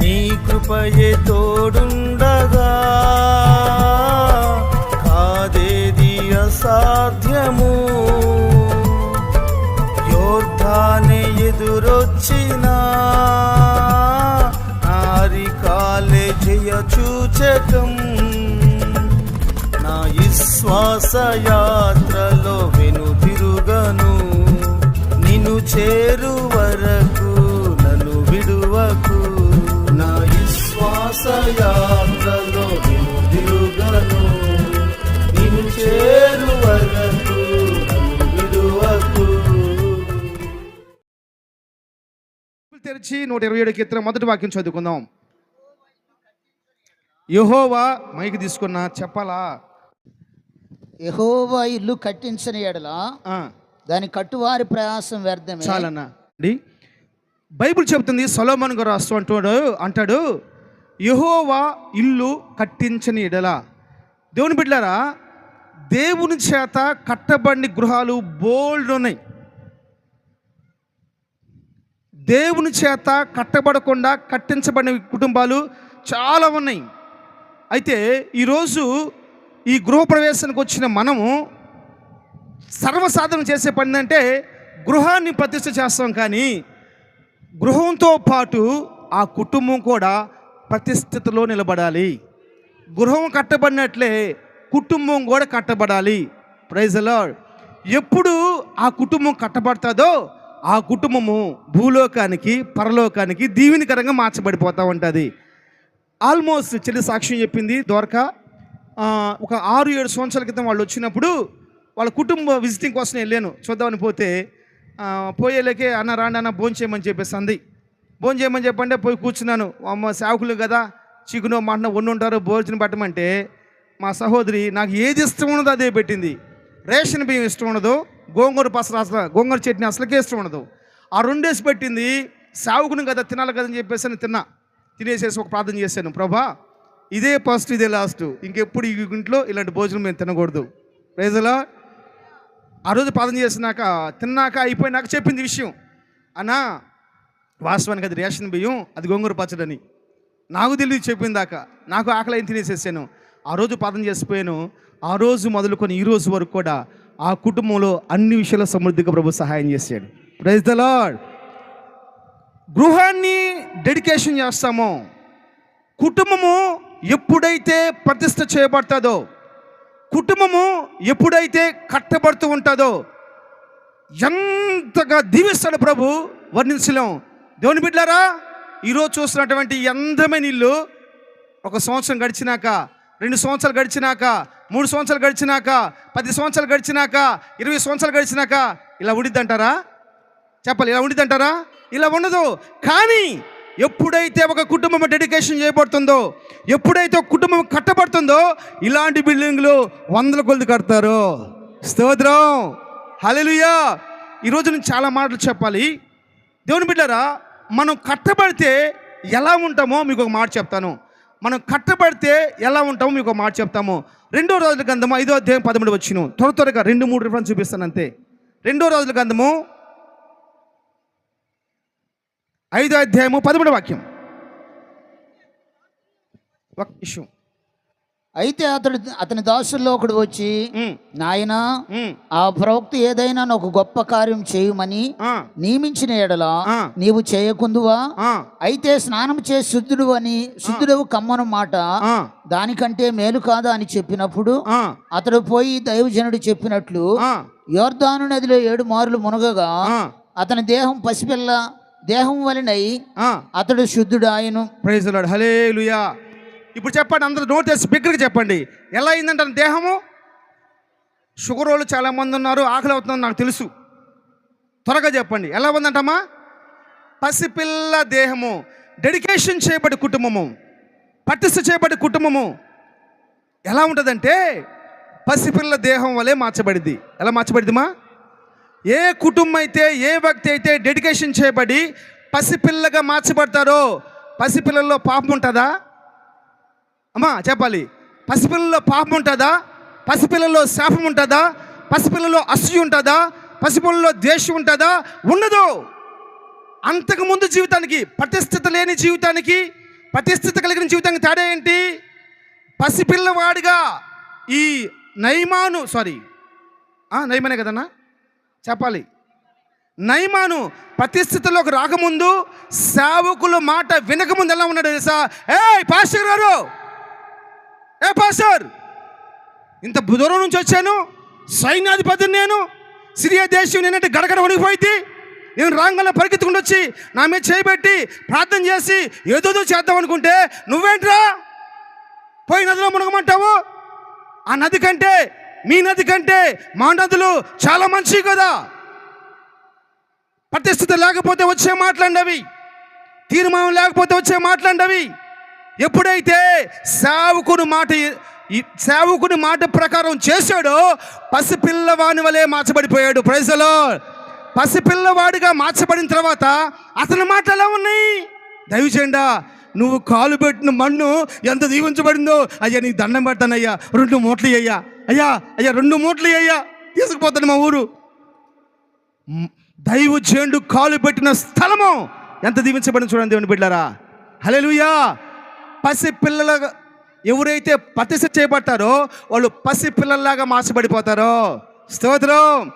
నీ కృపయే తోడుండగా కాదేది అసాధ్యము? యోర్ధానే ఎదురొచ్చిన నారికాలే జయ చూచకం. నా విశ్వాస యాత్రలో వెనుదిరుగను నిన్ను చేరు వరకు యాత్రలో వెనుదిరుగను నిన్ను చేరు వరకు నన్ను విడువకు. బైబిల్ తెరిచి నూట ఇరవై ఏడు కీర్తన మొదటి వాక్యం చదువుకుందాం. యహోవా మైకి తీసుకున్న చెప్పాలా? యెహోవా ఇల్లు కట్టించిన ఎడల దాని కట్టువారి ప్రయాసం వ్యర్థమే. చాలన్నా. అండి బైబిల్ చెబుతుంది సొలోమన్ గారు రాస్తూ అంటాడు అంటాడు యహోవా ఇల్లు కట్టించని ఎడల. దేవుని బిడ్డారా దేవుని చేత కట్టబడిన గృహాలు బోల్డ్ ఉన్నాయి. దేవుని చేత కట్టబడకుండా కట్టించబడిన కుటుంబాలు చాలా ఉన్నాయి. అయితే ఈరోజు ఈ గృహప్రవేశానికి వచ్చిన మనము సర్వసాధన చేసే పని అంటే గృహాన్ని ప్రతిష్ట చేస్తాం కానీ గృహంతో పాటు ఆ కుటుంబం కూడా ప్రతిష్ఠితలో నిలబడాలి. గృహం కట్టబడినట్లే కుటుంబం కూడా కట్టబడాలి. ప్రైజ్ ఎప్పుడు ఆ కుటుంబం కట్టబడుతుందో ఆ కుటుంబము భూలోకానికి పరలోకానికి దీవెనికరంగా మార్చబడిపోతూ ఉంటుంది. ఆల్మోస్ట్ చెల్లి సాక్ష్యం చెప్పింది ద్వారక. ఒక ఆరు ఏడు సంవత్సరాల క్రితం వాళ్ళు వచ్చినప్పుడు వాళ్ళ కుటుంబ విజిటింగ్ కోసం వెళ్ళాను. చూద్దామని పోతే పోయేలేకే అన్న రాండి అన్న భోంచేయమని చెప్పేసి అంది. భోజనం చేయమని చెప్పంటే పోయి కూర్చున్నాను. అమ్మ సేవకులు కదా చికెను మటన్ వండు ఉంటారు భోజనం పెట్టమంటే మా సహోదరి నాకు ఏది ఇష్టం ఉన్నదో అదే పెట్టింది. రేషన్ బియ్యం ఇష్టం ఉండదు గోంగూర పసర అసలు గోంగూర చట్నీ అసలుకే ఇష్టం ఉండదు. ఆ రెండేసి పెట్టింది సావుకుని కదా తినాలి కదా అని చెప్పేసి నేను తిన్నా. తినేసేసి ఒక ప్రార్థన చేశాను. ప్రభా ఇదే ఫస్ట్ ఇదే లాస్ట్. ఇంకెప్పుడు ఈ ఇంట్లో ఇలాంటి భోజనం మేము తినకూడదు. ప్రైజలా ఆ రోజు ప్రార్థన చేసినాక తిన్నాక అయిపోయినాక చెప్పింది విషయం. అన్నా వాస్తవానికి అది రేషన్ బియ్యం అది గోంగూర పచ్చడని. నాకు తెలియదు చెప్పిన దాకా. నాకు ఆకలి అయిన తినేసేసాను. ఆ రోజు పాదం చేసిపోయాను. ఆ రోజు మొదలుకొని ఈ రోజు వరకు కూడా ఆ కుటుంబంలో అన్ని విషయాల సమృద్ధిగా ప్రభు సహాయం చేశాడు. ప్రైజ్ ద లాడ్ గృహాన్ని డెడికేషన్ చేస్తామో. కుటుంబము ఎప్పుడైతే ప్రతిష్ట చేయబడుతుందో కుటుంబము ఎప్పుడైతే కట్టబడుతూ ఉంటుందో ఎంతగా దీవిస్తాడు ప్రభు వర్ణించలేం. దేవుని బిడ్డారా ఈరోజు చూస్తున్నటువంటి అందమైన ఇల్లు ఒక సంవత్సరం గడిచినాక రెండు సంవత్సరాలు గడిచినాక మూడు సంవత్సరాలు గడిచినాక పది సంవత్సరాలు గడిచినాక ఇరవై సంవత్సరాలు గడిచినాక ఇలా ఉండిద్దంటారా చెప్పాలి ఇలా ఉండిద్దంటారా ఇలా ఉండదు. కానీ ఎప్పుడైతే ఒక కుటుంబం డెడికేషన్ చేయబడుతుందో ఎప్పుడైతే ఒక కుటుంబం కట్టబడుతుందో ఇలాంటి బిల్డింగ్లు వందల కొలది కడతారు. స్తోత్రం. హలెలుయా ఈరోజు నేను చాలా మాటలు చెప్పాలి. దేవుని బిడ్డారా మనం కట్టబడితే ఎలా ఉంటామో మీకు ఒక మాట చెప్తాను. మనం కట్టబడితే ఎలా ఉంటామో మీకు ఒక మాట చెప్తాము. రెండో రోజుల గంధము ఐదో అధ్యాయం పదమూడు వచ్చిన. త్వర త్వరగా రెండు మూడు రిఫరెన్స్ చూపిస్తాను అంతే. రెండో రోజుల గంధము ఐదో అధ్యాయము పదమూడు వాక్యం. ఒక విషయం అయితే అతడు అతని దాసుల్లో ఒకడు వచ్చి నాయనా ఆ ప్రవక్త ఏదైనా ఒక గొప్ప కార్యం చేయమని నియమించిన ఎడల. నీవు చేయకుందువా? అయితే స్నానం చే శుద్ధుడు అని శుద్ధుడవు కమ్మను మాట దానికంటే మేలు కాదా అని చెప్పినప్పుడు అతడు పోయి దైవజనుడు చెప్పినట్లు ఆ, యోర్దాను నదిలో ఏడు మారులు మునగగా అతని దేహం పసిపిల్ల దేహం వలనై. అతడు శుద్ధుడు ఆయను ప్రైజ్ హలే ఇప్పుడు చెప్పండి అందరూ నోట్ చేసి బిగ్గరగా చెప్పండి. ఎలా అయిందంటే దేహము? షుగర్ వాళ్ళు చాలామంది ఉన్నారు ఆకలి అవుతుందని నాకు తెలుసు. త్వరగా చెప్పండి ఎలా ఉందంటమ్మా? పసిపిల్ల దేహము డెడికేషన్ చేయబడి కుటుంబము పటిష్ట చేయబడి కుటుంబము. ఎలా ఉంటుందంటే పసిపిల్ల దేహం వలె మార్చబడింది. ఎలా మార్చబడిందిమా? ఏ కుటుంబం అయితే ఏ వ్యక్తి అయితే డెడికేషన్ చేయబడి పసిపిల్లగా మార్చబడతారో పసిపిల్లల్లో పాపం ఉంటుందా? అమ్మా చెప్పాలి. పసిపిల్లలో పాపం ఉంటుందా? పసిపిల్లలో శాపం ఉంటుందా? పసిపిల్లలో అసూయ ఉంటుందా? పసిపిల్లలో ద్వేషం ఉంటుందా? ఉండదు. అంతకుముందు జీవితానికి పటిష్టత లేని జీవితానికి ప్రతిష్ఠిత కలిగిన జీవితానికి తేడా ఏంటి? పసిపిల్లవాడిగా ఈ నైమాను సారీ. నైమానే కదన్నా? చెప్పాలి. నైమాను ప్రతిష్ఠితిలోకి రాకముందు సేవకుల మాట వినకముందు ఎలా ఉన్నాడు తెలుసా? ఏ పాస్టర్ గారు! ఏ పాస్టర్? ఇంత దూరం నుంచి వచ్చాను? సైన్యాధిపతిని నేను? సిరియా దేశం నేనంటే గడగడ వణిగిపోయింది నేను రాంగంలో పరిగెత్తుకుంటూ వచ్చి నా మీద చేయబెట్టి ప్రార్థన చేసి ఏదోదో చేద్దాం అనుకుంటే నువ్వేంట్రా? పోయి నదిలో మునగమంటావు? ఆ నది కంటే మీ నది కంటే మా నదులు చాలా మంచివి కదా. ప్రతిష్ఠిత లేకపోతే వచ్చే మాట్లాడినవి తీర్మానం లేకపోతే వచ్చే మాట్లాడినవి ఎప్పుడైతే సేవకుని మాట సేవకుని మాట ప్రకారం చేశాడో పసిపిల్లవాని వలె మార్చబడిపోయాడు. ప్రైజలో పసిపిల్లవాడిగా మార్చబడిన తర్వాత అతని మాటలు ఎలా ఉన్నాయి? దయచేయండా నువ్వు కాలు పెట్టిన మన్ను ఎంత దీవించబడిందో అయ్యా నీకు దండం పెడతానయ్యా. రెండు మూట్లు అయ్యా అయ్యా అయ్యా రెండు మూట్లు అయ్యా తీసుకుపోతాను మా ఊరు. దైవ చేండు కాలు పెట్టిన స్థలము ఎంత దీవించబడిన చూడండి దేవుని బిడ్డారా హల్లెలూయా పసి పిల్లల ఎవరైతే ప్రతిష్ఠ చేయబడతారో వాళ్ళు పసి పిల్లల్లాగా మార్చబడిపోతారో. స్తోత్రం.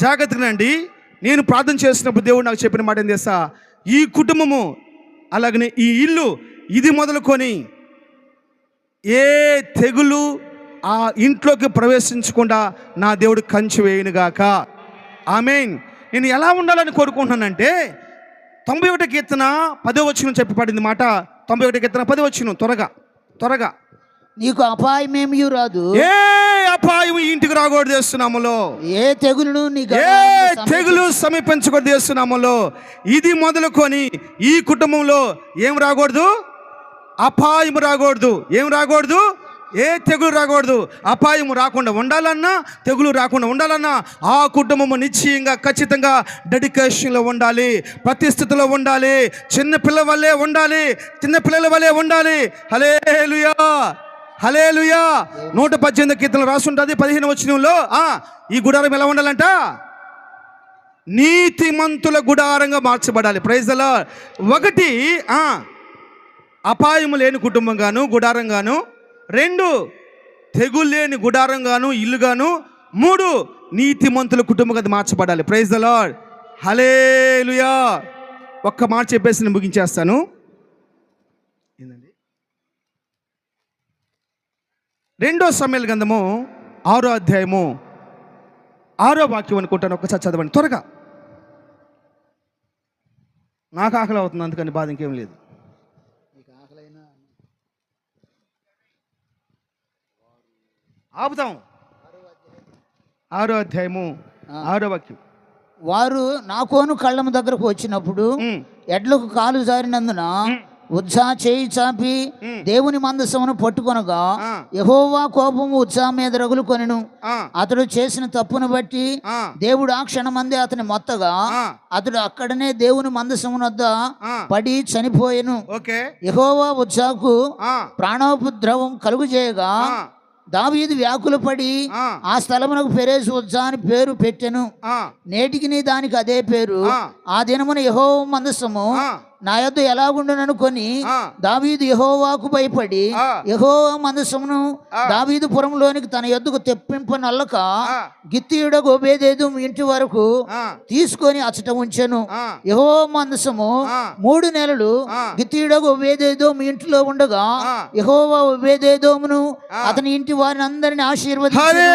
జాగ్రత్తగానండి నేను ప్రార్థన చేసినప్పుడు దేవుడు నాకు చెప్పిన మాట ఏం చేస్తా ఈ కుటుంబము అలాగనే ఈ ఇల్లు ఇది మొదలుకొని ఏ తెగులు ఆ ఇంట్లోకి ప్రవేశించకుండా నా దేవుడు కంచి వేయునుగాక ఆమెన్. నేను ఎలా ఉండాలని కోరుకుంటున్నానంటే తొంభై ఒకటి కీర్తన పదో వచ్చిన చెప్పబడింది మాట. తొంభై ఒకటి కీర్తన పదో వచ్చిన త్వరగా త్వరగా. నీకు అపాయమేమీ రాదు. ఏ అపాయం ఇంటికి రాకూడదు చేస్తున్నాములో ఏ తెగులును నీ ఏ తెగులు సమీపించకూడదు చేస్తున్నాములో ఇది మొదలుకొని ఈ కుటుంబంలో ఏం రాకూడదు? అపాయం రాకూడదు. ఏం రాకూడదు? ఏ తెగులు రాకూడదు? అపాయం రాకుండా ఉండాలన్నా తెగులు రాకుండా ఉండాలన్నా ఆ కుటుంబము నిశ్చయంగా ఖచ్చితంగా డెడికేషన్లో ఉండాలి ప్రతిస్థితిలో ఉండాలి చిన్న పిల్ల వల్లే ఉండాలి చిన్న పిల్లల వల్లే ఉండాలి. హలేలుయా హలేలుయా నూట పద్దెనిమిది కీర్తనలు రాసుంటుంది పదిహేను వచ్చినంలో ఈ గుడారం ఎలా ఉండాలంట? నీతిమంతుల గుడారంగా మార్చబడాలి. ప్రైజ్లా ఒకటి అపాయము లేని కుటుంబంగాను గుడారంగాను రెండు తెగులు లేని గుడారంగాను ఇల్లుగాను. మూడు నీతిమంతుల కుటుంబంగా అది మార్చబడాలి. ప్రైజ్ ద లాడ్ హలేలుయా ఒక్క మాట చెప్పేసి నేను ముగించేస్తాను. ఏందండి? రెండో సమయాల గంధము ఆరో అధ్యాయము. ఆరో వాక్యం అనుకుంటాను ఒకసారి చదవండి. త్వరగా. నాకు ఆకలి అవుతుంది అందుకని బాధ ఇంకేం లేదు. ఆపుతాం. ఆరో అధ్యాయము ఆరో వాక్యం. వారు నాకోను కళ్ళం దగ్గరకు వచ్చినప్పుడు ఎడ్లకు కాలు జారినందున ఉత్సాహ చేయి చాపి దేవుని మందసమును పట్టుకొనగా. యహోవా కోపము ఉత్సాహ మీద రగులు కొనెను అతడు చేసిన తప్పును బట్టి దేవుడు ఆ క్షణమందే అతని మొత్తగా అతడు అక్కడనే దేవుని మందసమునొద్ద ఆ. పడి చనిపోయెను. యహోవా ఉత్సాహకు ప్రాణోపద్రవం కలుగు చేయగా దావీదు వ్యాకుల పడి ఆ. స్థలమునకు పెరేసు ఉత్సాహ అని పేరు పెట్టెను నేటికి దానికి అదే పేరు ఆ. దినమున యహో మందసము ఆ. నా యొద్ద ఎలాగుండుననుకొని. దావీదు యహోవాకు భయపడి ఆ. యహో మందసమును దావీదు పురంలోనికి తన యొద్దకు తెప్పింపనల్లక. గిత్తీయుడ గోబేదేదు ఇంటి వరకు తీసుకొని అచ్చట ఉంచెను. యహో మందసము ఆ. మూడు నెలలు. గిత్తీయుడ గోబేదేదో మీ ఇంటిలో ఉండగా. యహోవా ఒబేదేదోమును అతని ఇంటి వారిని అందరిని ఆశీర్వదించారు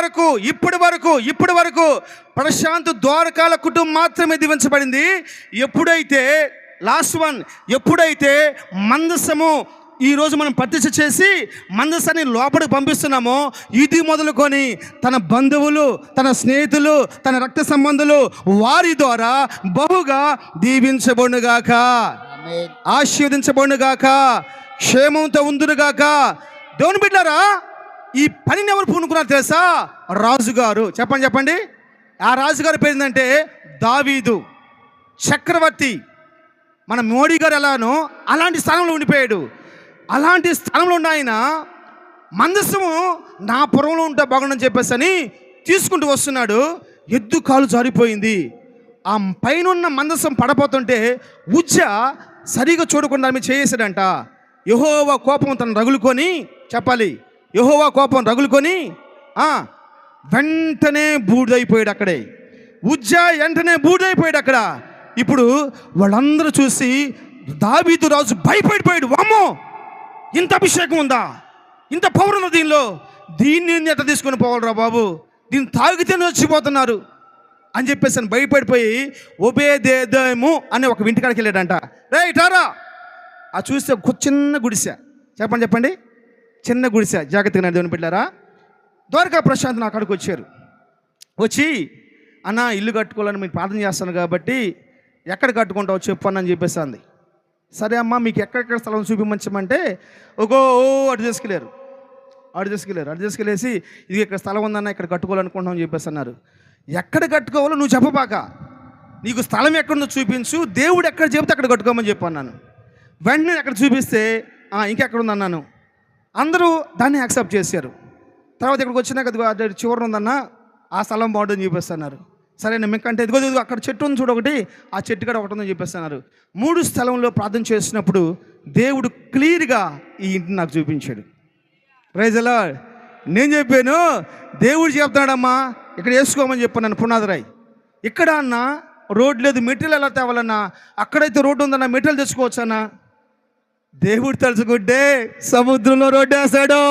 వరకు ఇప్పటి వరకు ఇప్పటి వరకు ప్రశాంత్ ద్వారకాల కుటుంబం మాత్రమే దీవించబడింది. ఎప్పుడైతే లాస్ట్ వన్ ఎప్పుడైతే మందసము ఈరోజు మనం ప్రతిష్ఠ చేసి మందసాన్ని లోపలికి పంపిస్తున్నామో ఇది మొదలుకొని తన బంధువులు తన స్నేహితులు తన రక్త సంబంధులు వారి ద్వారా బహుగా దీవించబడుగాక. ఆశీర్వదించబడుగాక క్షేమంతో ఉందురుగాక దేవుని బిడ్డారా ఈ పనిని ఎవరు పూనుకున్నారు తెలుసా? రాజుగారు. చెప్పండి చెప్పండి. ఆ రాజుగారి పేరు ఏంటంటే దావీదు. చక్రవర్తి. మన మోడీ గారు ఎలానో అలాంటి స్థానంలో ఉండిపోయాడు. అలాంటి స్థానంలో ఉన్న ఆయన మందస్సము నా పొరంలో ఉంటే బాగుండని చెప్పేసి అని తీసుకుంటూ వస్తున్నాడు. ఎద్దు కాలు జారిపోయింది. ఆ పైనున్న మందస్సం పడపోతుంటే ఉజ్జ సరిగా చూడకుండా ఆమె చేసేసాడంట యహోవ కోపం తను రగులుకొని చెప్పాలి. యహోవా కోపం రగులుకొని వెంటనే బూడిదైపోయాడు అక్కడే. ఉజ్జా వెంటనే బూడిదైపోయాడు అక్కడ. ఇప్పుడు వాళ్ళందరూ చూసి దావీదు రాజు భయపడిపోయాడు. వామ్మో ఇంత అభిషేకం ఉందా? ఇంత పవర్ ఉంది దీనిలో? దీన్ని ఎట్లా తీసుకొని పోవాలరా బాబు? దీన్ని తాగితేనే వచ్చిపోతున్నారు అని చెప్పేసి అని భయపడిపోయి ఒబేదేదేము అనే ఒక ఇంటికాడికి వెళ్ళాడంట. రే ఇటారా ఆ చూస్తే ఒక చిన్న గుడిసె. చెప్పండి చెప్పండి. చిన్న గుడిసె. జాగ్రత్తగా నా దేవుని పెట్టారా ద్వారకా ప్రశాంత్ నా అక్కడికి వచ్చారు. వచ్చి అన్న ఇల్లు కట్టుకోవాలని మీరు ప్రార్థన చేస్తాను కాబట్టి ఎక్కడ కట్టుకుంటావు చెప్పు అని చెప్పేసి అంది సరే అమ్మా మీకు ఎక్కడెక్కడ స్థలం చూపించమంటే ఒగో ఓ అటు తీసుకెళ్ళారు. అటు తీసుకెళ్ళారు. అటు తీసుకెళ్ళేసి ఇది ఇక్కడ స్థలం ఉందన్న ఇక్కడ కట్టుకోవాలనుకుంటాం అని చెప్పేసి అన్నారు. ఎక్కడ కట్టుకోవాలో నువ్వు చెప్పబాక. నీకు స్థలం ఎక్కడుందో చూపించు. దేవుడు ఎక్కడ చెబితే అక్కడ కట్టుకోమని చెప్పున్నాను వెంటనే అక్కడ చూపిస్తే ఇంకెక్కడ ఉందన్నాను? అందరూ దాన్ని యాక్సెప్ట్ చేశారు. తర్వాత ఇక్కడికి వచ్చినాక అది చివరి ఉందన్న ఆ స్థలం బాగుంటుందని చూపిస్తున్నారు సరే మీకంటే ఇదిగో ఇదిగో అక్కడ చెట్టు ఉంది చూడు ఒకటి ఆ చెట్టు కూడా ఒకటి ఉందని చెప్పేస్తున్నారు మూడు స్థలంలో ప్రార్థన చేసినప్పుడు దేవుడు క్లియర్గా ఈ ఇంటిని నాకు చూపించాడు. రైజలా నేను చెప్పాను దేవుడు చెప్తున్నాడమ్మా ఇక్కడ వేసుకోమని చెప్పాను నన్ను పునాదిరాయి. ఇక్కడ అన్న రోడ్ లేదు మెటీరియల్ ఎలా తేవాలన్నా అక్కడైతే రోడ్డు ఉందన్న మెటీరియల్ తెచ్చుకోవచ్చన్నా దేవుడు తలుచుకుంటే సముద్రంలో రోడ్డు వేస్తాడు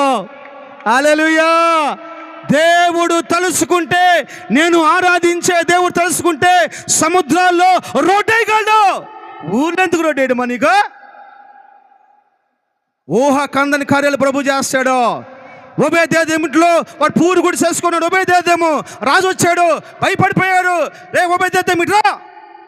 అలెలుయా దేవుడు తలుచుకుంటే నేను ఆరాధించే దేవుడు తలుచుకుంటే సముద్రాల్లో రోడ్డు వేయగలడు ఊర్లెందుకు రోడ్డు వేయడమా నీకు? ఊహ కందని కార్యాలు ప్రభు చేస్తాడు. ఉభయ దేదేమిట్లో వాడు పూరు గుడి చేసుకున్నాడు. ఉభయ దేదేమో రాజు వచ్చాడు. భయపడిపోయారు రే ఉభయ దేదేమిట్రా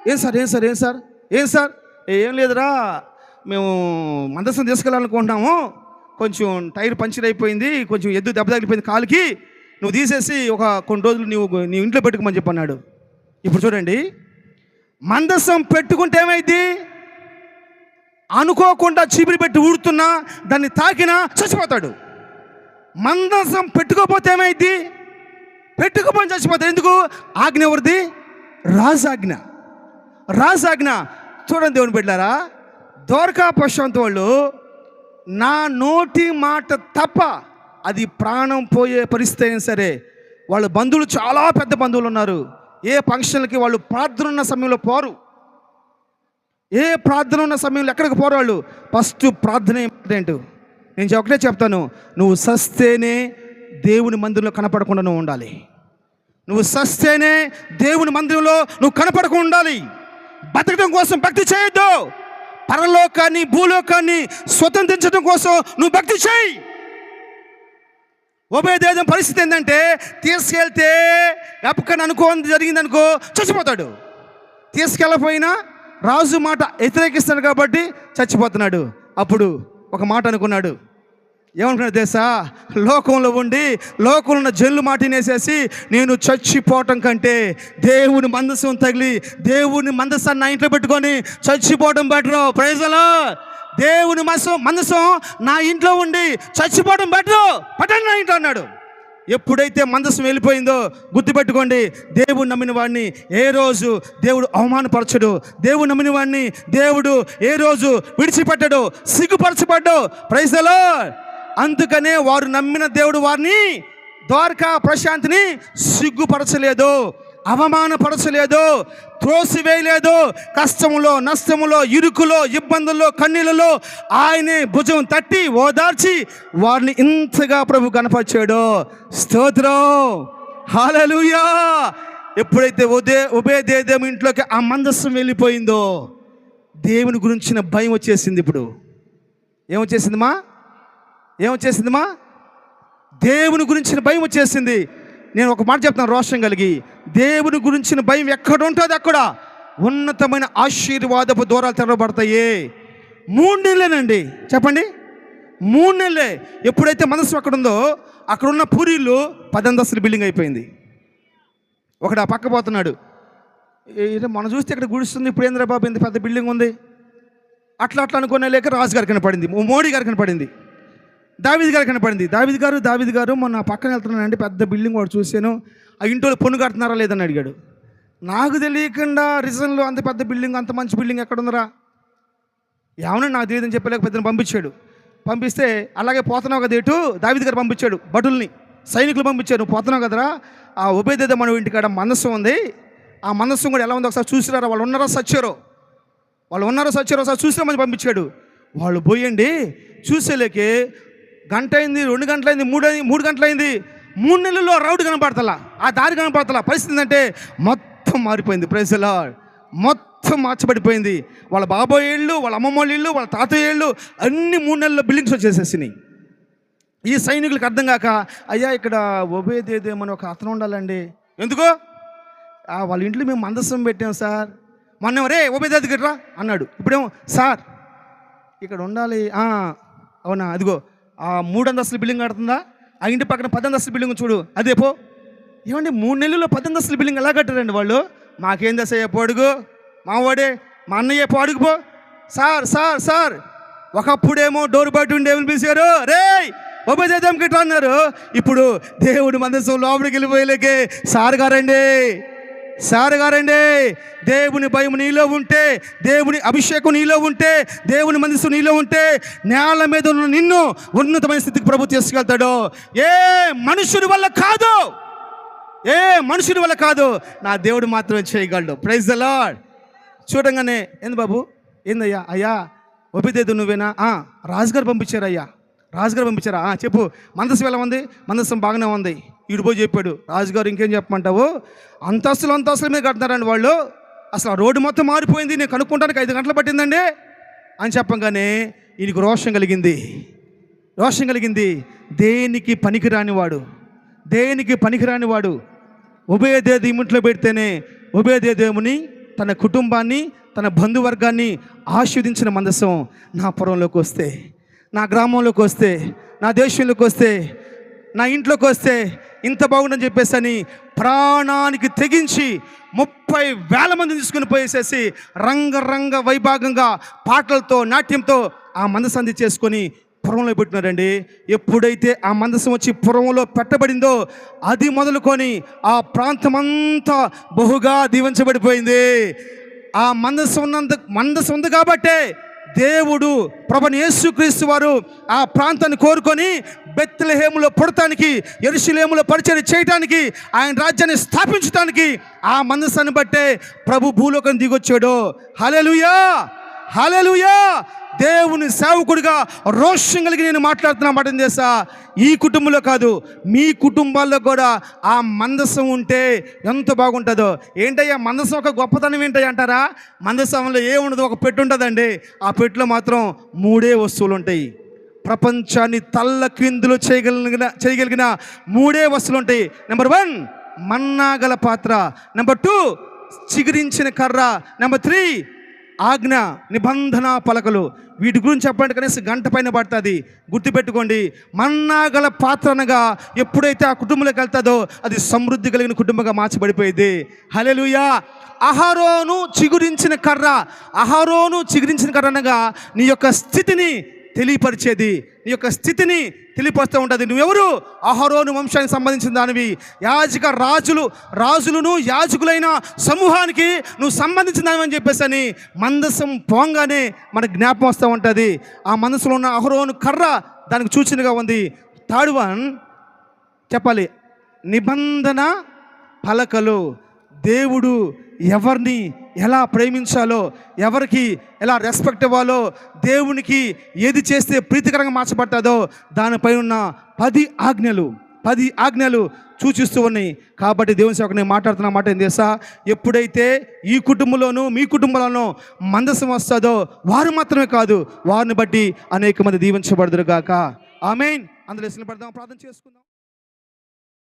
ఏం సార్? ఏం సార్? ఏం సార్? ఏం సార్? ఏం లేదురా. మేము మందసం తీసుకెళ్ళాలనుకుంటున్నాము కొంచెం టైర్ పంచర్ అయిపోయింది కొంచెం ఎద్దు దెబ్బ తగిలిపోయింది కాలుకి. నువ్వు తీసేసి ఒక కొన్ని రోజులు నువ్వు నీ ఇంట్లో పెట్టుకోమని చెప్పన్నాడు. ఇప్పుడు చూడండి. మందసం పెట్టుకుంటే ఏమైంది? అనుకోకుండా చీపిరి పెట్టి ఊడుతున్నా దాన్ని తాకినా చచ్చిపోతాడు. మందసం పెట్టుకోపోతే ఏమైంది? పెట్టుకోపోయి చచ్చిపోతాడు. ఎందుకు? ఆజ్ఞ ఎవరిది? రాజాజ్ఞ. రాజాజ్ఞ. చూడండి దేవుని బిడ్డారా దోర్కా ప్రశాంత్ వాళ్ళు నా నోటి మాట తప్ప అది ప్రాణం పోయే పరిస్థితి అయినా సరే వాళ్ళ బంధువులు చాలా పెద్ద బంధువులు ఉన్నారు. ఏ ఫంక్షన్లకి వాళ్ళు ప్రార్థన ఉన్న సమయంలో పోరు. ఏ ప్రార్థన ఉన్న సమయంలో ఎక్కడికి పోరాళ్ళు ఫస్ట్ ప్రార్థన ఏంటంటే నేను చె- ఒకటే చెప్తాను నువ్వు సస్తేనే దేవుని మందిరంలో కనపడకుండా నువ్వు ఉండాలి. నువ్వు సస్తేనే దేవుని మందిరంలో నువ్వు కనపడకుండా ఉండాలి. బతకడం కోసం భక్తి చేయొద్దు. పరలోకాన్ని భూలోకాన్ని స్వతంత్రించడం కోసం నువ్వు భక్తి చేయి. ఉభయదేదం పరిస్థితి ఏంటంటే తీసుకెళ్తే ఎప్పకని అనుకోని జరిగింది అనుకో చచ్చిపోతాడు. తీసుకెళ్ళపోయినా రాజు మాట వ్యతిరేకిస్తాడు కాబట్టి చచ్చిపోతున్నాడు. అప్పుడు ఒక మాట అనుకున్నాడు. ఏమనుకున్నాడు తెలుసా? లోకంలో ఉండి లోకంలో ఉన్న జల్లు మాటినేసేసి నేను చచ్చిపోవటం కంటే దేవుని మందసం తగిలి దేవుని మందసాన్ని నా ఇంట్లో పెట్టుకొని చచ్చిపోవడం బెటరు. ప్రైజలో దేవుని మసం మందసం నా ఇంట్లో ఉండి చచ్చిపోవడం బెటరు. పట్టండి నా ఇంట్లో అన్నాడు. ఎప్పుడైతే మందసం వెళ్ళిపోయిందో గుర్తుపెట్టుకోండి దేవుడు నమ్మిన వాడిని ఏ రోజు దేవుడు అవమానపరచడు. దేవుడు నమ్మిన వాడిని దేవుడు ఏ రోజు విడిచిపెట్టడు సిగ్గుపరచబడ్డు ప్రైజలో అందుకనే వారు నమ్మిన దేవుడు వారిని ద్వారకా ప్రశాంతిని సిగ్గుపరచలేదు అవమానపరచలేదు త్రోసివేయలేదు. కష్టములో నష్టములో ఇరుకులో ఇబ్బందుల్లో కన్నీళ్ళలో ఆయనే భుజం తట్టి ఓదార్చి వారిని ఇంతగా ప్రభు కనపరిచాడు. స్తోత్రం. హాలలుయా ఎప్పుడైతే ఉదే దేదేమో ఇంట్లోకి ఆ మందస్సం వెళ్ళిపోయిందో దేవుని గురించిన భయం వచ్చేసింది ఇప్పుడు. ఏమొచ్చేసిందమ్మా? ఏమొచ్చేసిందిమా? దేవుని గురించిన భయం వచ్చేసింది. నేను ఒక మాట చెప్తాను రోషం కలిగి. దేవుని గురించిన భయం ఎక్కడ ఉంటుంది అక్కడ? ఉన్నతమైన ఆశీర్వాదపు దూరాలు తెరవబడతాయి. మూడు నెలలేనండి చెప్పండి. మూడు నెలలే ఎప్పుడైతే మనసు అక్కడ ఉందో అక్కడ ఉన్న పూరీలు పదంతస్తుల బిల్డింగ్ అయిపోయింది. ఒకడు ఆ పక్క పోతున్నాడు. మనం చూస్తే ఇక్కడ గుడిస్తుంది ఇప్పుడు ఏంద్రా బాబు ఇంత పెద్ద బిల్డింగ్ ఉంది? అట్లా అట్లా అనుకునే లేక రాజు గారు కనపడింది మోడీ గారు కనపడింది దావిద్ గారు కనపడింది. దావిద్ గారు దావిద్ గారు మొన్న పక్కన వెళ్తున్నానండి పెద్ద బిల్డింగ్ వాడు చూశాను. ఆ ఇంట్లో పొన్ను కడుతున్నారా లేదని అడిగాడు. నాకు తెలియకుండా రీజన్లో అంత పెద్ద బిల్డింగ్ అంత మంచి బిల్డింగ్ ఎక్కడుందిరా? ఏమన్నా నాకు తెలియదని చెప్పలేక పెద్దని పంపించాడు. పంపిస్తే అలాగే పోతున్నావు కదా ఎటు దావిది గారు పంపించాడు. భటుల్ని సైనికులు పంపించారు. పోతున్నావు కదరా? ఆ ఉభయదేద మన ఇంటికాడ మనస్సు ఉంది. ఆ మనస్సు కూడా ఎలా ఉందో ఒకసారి చూసిరారా వాళ్ళు ఉన్నారా? సచ్చారో? వాళ్ళు ఉన్నారో? సచ్చారో? ఒకసారి చూసిరామని పంపించాడు. వాళ్ళు పోయండి. చూసేలేకే గంట అయింది రెండు గంటలైంది మూడు మూడు గంటలైంది. మూడు నెలల్లో రౌడ్ కనపడతలా ఆ దారి కనపడతలా. పరిస్థితి అంటే మొత్తం మారిపోయింది. ప్రైజ్లా మొత్తం మార్చబడిపోయింది. వాళ్ళ బాబాయ్ ఇళ్ళు వాళ్ళ అమ్మమ్మ వాళ్ళ ఇళ్ళు వాళ్ళ తాతయ్య ఇళ్ళు అన్ని మూడు నెలల్లో బిల్డింగ్స్ వచ్చేసేసినాయి. ఈ సైనికులకు అర్థం కాక అయ్యా ఇక్కడ ఒబేదేదేమని ఒక అతను ఉండాలండి. ఎందుకో? వాళ్ళ ఇంట్లో మేము మందస్సం పెట్టాం సార్. మొన్న రే ఒబేదేది రా అన్నాడు. ఇప్పుడేమో సార్ ఇక్కడ ఉండాలి. అవునా? అదిగో ఆ మూడు అంతస్తుల బిల్డింగ్ కడుతుందా? ఆ ఇంటి పక్కన పది బిల్డింగ్ చూడు. అదే పో. ఏమండి మూడు నెలల్లో పది బిల్డింగ్ ఎలా కట్టారండి వాళ్ళు? మాకేం దశ పొడుగు మా వాడే మా అన్నయ్య పొడుగు పో. Sir sir sir. ఒకప్పుడేమో డోర్ బయట ఉండి ఏమని పిలిచారు. రే ఉపజేతం గిట్లా అన్నారు. ఇప్పుడు దేవుడు మనసు లోపలికి వెళ్ళిపోయేలేకే సార్ గారండి. సార్ గారండి దేవుని భయం నీలో ఉంటే దేవుని అభిషేకం నీలో ఉంటే దేవుని మనసు నీలో ఉంటే నేల మీద ఉన్న నిన్ను ఉన్నతమైన స్థితికి ప్రభు తీసుకెళ్తాడు. ఏ మనుషుడి వల్ల కాదు. ఏ మనుషుడి వల్ల కాదు. నా దేవుడు మాత్రమే చేయగలడు. ప్రైజ్ ద లాడ్ చూడంగానే ఏంది బాబు? ఏందయ్యా? అయ్యా ఒబిదేదు నువ్వేనా? రాజుగారు పంపించారు అయ్యా రాజుగారు పంపించారా? చెప్పు. మందస్సు ఎలా ఉంది? మందసం బాగానే ఉంది. ఇడిపోయి చెప్పాడు రాజుగారు ఇంకేం చెప్పమంటావు? అంతస్తులు అంతస్తుల మీద కడతారండి వాళ్ళు. అసలు ఆ రోడ్డు మొత్తం మారిపోయింది నేను కనుక్కుంటానికి ఐదు గంటలు పట్టిందండి అని చెప్పంగానే ఈయనకు రోషం కలిగింది. రోషం కలిగింది. దేనికి పనికిరాని వాడు? దేనికి పనికిరాని వాడు? ఉభయదేది ఇంట్లో పెడితేనే ఉభయదేదేముని తన కుటుంబాన్ని తన బంధువర్గాన్ని ఆస్వాదించిన మందసం నా పురంలోకి వస్తే నా గ్రామంలోకి వస్తే నా దేశంలోకి వస్తే నా ఇంట్లోకి వస్తే ఇంత బాగుందని చెప్పేసి అని ప్రాణానికి తెగించి ముప్పై వేల మంది తీసుకుని పోయేసేసి రంగరంగ వైభాగంగా పాటలతో నాట్యంతో ఆ మందసంధి చేసుకొని పురంలో పెట్టినారండి ఎప్పుడైతే ఆ మందసం వచ్చి పురంలో పెట్టబడిందో అది మొదలుకొని ఆ ప్రాంతమంతా బహుగా దీవించబడిపోయింది. ఆ మందసం ఉన్నంత మందసం ఉంది కాబట్టే దేవుడు ప్రభని యేసుక్రీస్తు వారు ఆ ప్రాంతాన్ని కోరుకొని బెత్లహేములో పుడటానికి ఎరుషులేములో పరిచయం చేయటానికి ఆయన రాజ్యాన్ని స్థాపించడానికి ఆ మనస్సాన్ని బట్టే ప్రభు భూలోకం దిగొచ్చాడు. హలెలుయా హలెలుయా దేవుని సేవకుడిగా రోషం కలిగి నేను మాట్లాడుతున్నా మాట చేసా ఈ కుటుంబంలో కాదు మీ కుటుంబాల్లో కూడా ఆ మందసం ఉంటే ఎంత బాగుంటుందో. ఏంటయ్యా మందసం ఒక గొప్పతనం ఏంటయ్య అంటారా? మందసంలో ఏముండదు ఒక పెట్టు ఉంటుందండి. ఆ పెట్టులో మాత్రం మూడే వస్తువులు ఉంటాయి ప్రపంచాన్ని తల్ల క్రిందులు చేయగలిగిన చేయగలిగిన మూడే వస్తువులు ఉంటాయి. నెంబర్ వన్ మన్నాగల పాత్ర. నెంబర్ టూ చిగురించిన కర్ర. నెంబర్ త్రీ ఆజ్ఞ నిబంధన పలకలు. వీటి గురించి చెప్పండి కనీసం గంట పైన పడుతుంది. గుర్తుపెట్టుకోండి మన్నాగల పాత్ర అనగా ఎప్పుడైతే ఆ కుటుంబంలోకి వెళ్తుందో అది సమృద్ధి కలిగిన కుటుంబంగా మార్చబడిపోయింది. హలెలుయా అహరోను చిగురించిన కర్ర. అహరోను చిగురించిన కర్ర అనగా నీ యొక్క స్థితిని తెలియపరిచేది. నీ యొక్క స్థితిని తెలియపరుస్తూ ఉంటుంది. నువ్వెవరు? అహరోను వంశానికి సంబంధించిన దానివి. యాజక రాజులు రాజులను యాజకులైన సమూహానికి నువ్వు సంబంధించిన దానివి అని చెప్పేసి అని మందసం పోంగానే మనకు జ్ఞాపం వస్తూ ఉంటుంది. ఆ మనసులో ఉన్న అహరోను కర్ర దానికి సూచనగా ఉంది. థర్డ్ వన్ చెప్పాలి నిబంధన పలకలు. దేవుడు ఎవరిని ఎలా ప్రేమించాలో ఎవరికి ఎలా రెస్పెక్ట్ ఇవ్వాలో దేవునికి ఏది చేస్తే ప్రీతికరంగా మార్చబడ్డదో దానిపై ఉన్న పది ఆజ్ఞలు పది ఆజ్ఞలు సూచిస్తూ ఉన్నాయి. కాబట్టి దేవుని సేవకు నేను మాట్లాడుతున్న మాట ఏం తెలుసా? ఎప్పుడైతే ఈ కుటుంబంలోనూ మీ కుటుంబంలోనూ మందసం వస్తుందో వారు మాత్రమే కాదు వారిని బట్టి అనేక మంది దీవించబడదురు గాక. ఆమెన్. అందులో ఇష్టపడదాం ప్రార్థన చేసుకుందాం.